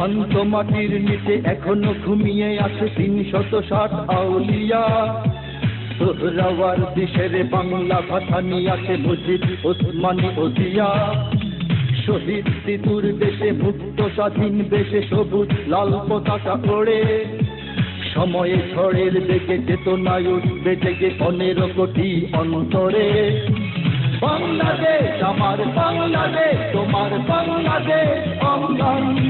শান্ত মাটির নিচে এখনও ঘুমিয়ে আছে তিন শত ষাট আউলিয়া। সোহরাওয়ার দিশের বাংলা ভাষানি আছে মসজিদ ওসমানী ওসিয়া শহীদ সিঁদুর দেশে, মুক্ত স্বাধীন দেশে সবুজ লাল পতাকা ওড়ে। সময়ে ঝড়ের বেগে চেতনায় উঠবে জেগে পনেরো কোটি অন্তরে। বাংলাদেশ, আমার বাংলাদেশ, তোমার বাংলাদেশ, অঙ্গন।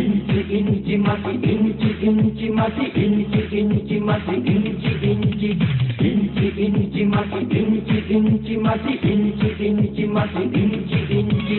ইঞ্চি ইঞ্চি মাটি ইঞ্চি ইঞ্চি মাটি ইঞ্চি ইঞ্চি মাটি ইঞ্চি ইঞ্চি ইঞ্চি ইঞ্চি মাটি ইঞ্চি ইঞ্চি মাটি ইঞ্চি ইঞ্চি মাটি ইঞ্চি ইঞ্চি